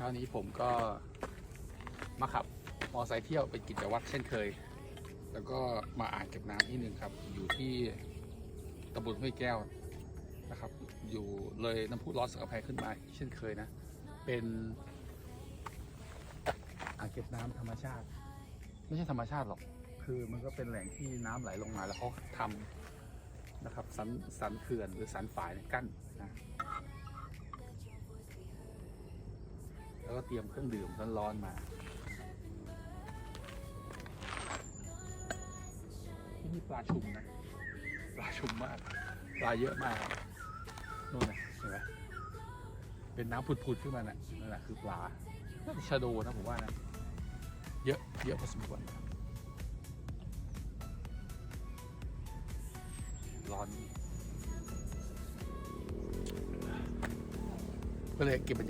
ช้านี้ผมก็มาขับมอไซค์เที่ยวเป็นกิจวัตรเช่นเคย แล้วก็มาอ่างเก็บน้ำที่หนึ่งครับ อยู่ที่ตำบลห้วยแก้วนะครับ อยู่เลยน้ำพุร้อนสังกะแพขึ้นมาเช่นเคยนะ เป็นอ่างเก็บน้ำธรรมชาติ ไม่ใช่ธรรมชาติหรอก คือมันก็เป็นแหล่งที่น้ำไหลลงมาแล้วเขาทำนะครับสันสันเขื่อนหรือสันฝายกั้นนะ แล้วก็เตรียมเครื่องดื่มร้อนๆมาที่นี่ปลาชุมนะปลาชุมมากปลาเยอะมากนู่นนะเห็นไหมเป็นน้ำผุดๆขึ้นมาน่ะนั่นแหละคือปลาน่าจะชะโดนะผมว่านะ เยอะเยอะพอสมควรร้อน ก็เลยเก็บบรร